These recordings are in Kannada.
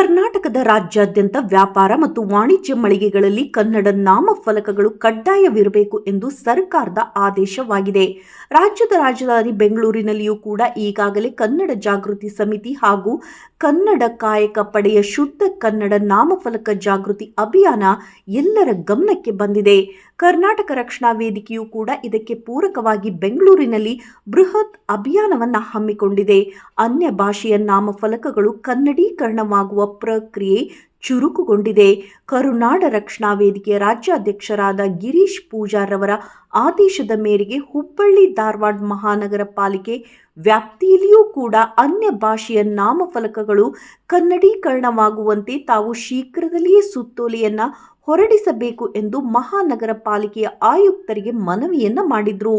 ಕರ್ನಾಟಕದ ರಾಜ್ಯಾದ್ಯಂತ ವ್ಯಾಪಾರ ಮತ್ತು ವಾಣಿಜ್ಯ ಮಳಿಗೆಗಳಲ್ಲಿ ಕನ್ನಡ ನಾಮಫಲಕಗಳು ಕಡ್ಡಾಯವಿರಬೇಕು ಎಂದು ಸರ್ಕಾರದ ಆದೇಶವಾಗಿದೆ. ರಾಜ್ಯದ ರಾಜಧಾನಿ ಬೆಂಗಳೂರಿನಲ್ಲಿಯೂ ಕೂಡ ಈಗಾಗಲೇ ಕನ್ನಡ ಜಾಗೃತಿ ಸಮಿತಿ ಹಾಗೂ ಕನ್ನಡ ಕಾಯಕ ಪಡೆಯ ಶುದ್ಧ ಕನ್ನಡ ನಾಮಫಲಕ ಜಾಗೃತಿ ಅಭಿಯಾನ ಎಲ್ಲರ ಗಮನಕ್ಕೆ ಬಂದಿದೆ. ಕರ್ನಾಟಕ ರಕ್ಷಣಾ ವೇದಿಕೆಯೂ ಕೂಡ ಇದಕ್ಕೆ ಪೂರಕವಾಗಿ ಬೆಂಗಳೂರಿನಲ್ಲಿ ಬೃಹತ್ ಅಭಿಯಾನವನ್ನು ಹಮ್ಮಿಕೊಂಡಿದೆ. ಅನ್ಯ ಭಾಷೆಯ ನಾಮಫಲಕಗಳು ಕನ್ನಡೀಕರಣವಾಗುವ ಪ್ರಕ್ರಿಯೆ ಚುರುಕುಗೊಂಡಿದೆ. ಕರುನಾಡ ರಕ್ಷಣಾ ವೇದಿಕೆಯ ರಾಜ್ಯಾಧ್ಯಕ್ಷರಾದ ಗಿರೀಶ್ ಪೂಜಾರವರ ಆದೇಶದ ಮೇರೆಗೆ ಹುಬ್ಬಳ್ಳಿ ಧಾರವಾಡ ಮಹಾನಗರ ಪಾಲಿಕೆ ವ್ಯಾಪ್ತಿಯಲ್ಲಿಯೂ ಕೂಡ ಅನ್ಯ ಭಾಷೆಯ ನಾಮಫಲಕಗಳು ಕನ್ನಡೀಕರಣವಾಗುವಂತೆ ತಾವು ಶೀಘ್ರದಲ್ಲಿಯೇ ಸುತ್ತೋಲೆಯನ್ನ ಹೊರಡಿಸಬೇಕು ಎಂದು ಮಹಾನಗರ ಪಾಲಿಕೆಯ ಆಯುಕ್ತರಿಗೆ ಮನವಿಯನ್ನ ಮಾಡಿದ್ರು.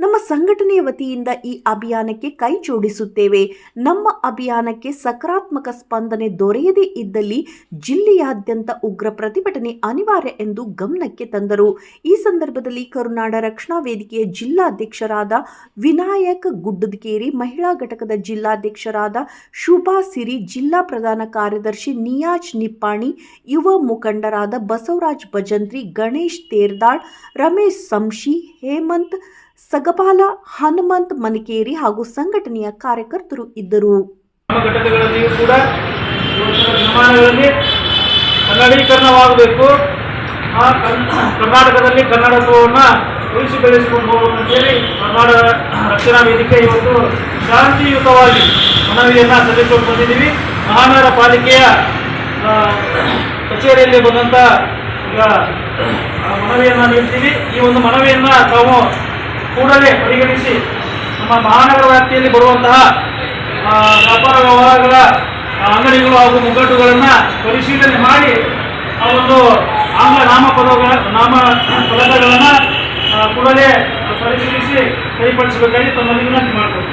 ನಮ್ಮ ಸಂಘಟನೆಯ ವತಿಯಿಂದ ಈ ಅಭಿಯಾನಕ್ಕೆ ಕೈ ಜೋಡಿಸುತ್ತೇವೆ. ನಮ್ಮ ಅಭಿಯಾನಕ್ಕೆ ಸಕಾರಾತ್ಮಕ ಸ್ಪಂದನೆ ದೊರೆಯದೇ ಇದ್ದಲ್ಲಿ ಜಿಲ್ಲೆಯಾದ್ಯಂತ ಉಗ್ರ ಪ್ರತಿಭಟನೆ ಅನಿವಾರ್ಯ ಎಂದು ಗಮನಕ್ಕೆ ತಂದರು. ಈ ಸಂದರ್ಭದಲ್ಲಿ ಕರುನಾಡ ರಕ್ಷಣಾ ವೇದಿಕೆಯ ಜಿಲ್ಲಾಧ್ಯಕ್ಷರಾದ ವಿನಾಯಕ್ ಗುಡ್ಡದಕೇರಿ, ಮಹಿಳಾ ಘಟಕದ ಜಿಲ್ಲಾಧ್ಯಕ್ಷರಾದ ಶುಭಾ ಸಿರಿ, ಜಿಲ್ಲಾ ಪ್ರಧಾನ ಕಾರ್ಯದರ್ಶಿ ನಿಯಾಜ್ ನಿಪ್ಪಾಣಿ, ಯುವ ಮುಖಂಡರಾದ ಬಸವರಾಜ್ ಭಜಂತ್ರಿ, ಗಣೇಶ್ ತೇರ್ದಾಳ್, ರಮೇಶ್ ಸಂಶಿ, ಹೇಮಂತ್ ಸಗಪಾಲ, ಹನುಮಂತ್ ಮನಕೇರಿ ಹಾಗೂ ಸಂಘಟನೆಯ ಕಾರ್ಯಕರ್ತರು ಇದ್ದರು. ಕನ್ನಡೀಕರಣವಾಗಬೇಕು. ಆ ಕರ್ನಾಟಕದಲ್ಲಿ ಕನ್ನಡತ್ವವನ್ನು ಉಳಿಸಿ ಬೆಳೆಸಿಕೊಂಡು ಹೋಗಬೇಕು ಅಂತೇಳಿ ಕರ್ನಾಟಕ ರಕ್ಷಣಾ ವೇದಿಕೆ ಇವತ್ತು ಶಾಂತಿಯುತವಾಗಿ ಮನವಿಯನ್ನು ಸಲ್ಲಿಸಿಕೊಂಡು ಬಂದಿದ್ದೀವಿ. ಮಹಾನಗರ ಪಾಲಿಕೆಯ ಕಚೇರಿಯಲ್ಲಿ ಬಂದಂಥ ಈಗ ಮನವಿಯನ್ನು ನೀಡ್ತೀವಿ ಈ ಒಂದು ಮನವಿಯನ್ನು ತಾವು ಕೂಡಲೇ ಪರಿಗಣಿಸಿ ನಮ್ಮ ಮಹಾನಗರ ವ್ಯಾಪ್ತಿಯಲ್ಲಿ ಬರುವಂತಹ ವ್ಯಾಪಾರ ವ್ಯವಹಾರಗಳ ಅಂಗಡಿಗಳು ಹಾಗೂ ಮುಗ್ಗಟ್ಟುಗಳನ್ನು ಪರಿಶೀಲನೆ ಮಾಡಿ ಆ ಒಂದು ಆಂಗ್ಲ ನಾಮಪದಗಳ ನಾಮ ಪದಗಳನ್ನ ಕೂಡಲೇ ಪರಿಶೀಲಿಸಿ ಸರಿಪಡಿಸಬೇಕಾಗಿ ತಮ್ಮಲ್ಲಿ ವಿನಂತಿ ಮಾಡ್ಬೋದು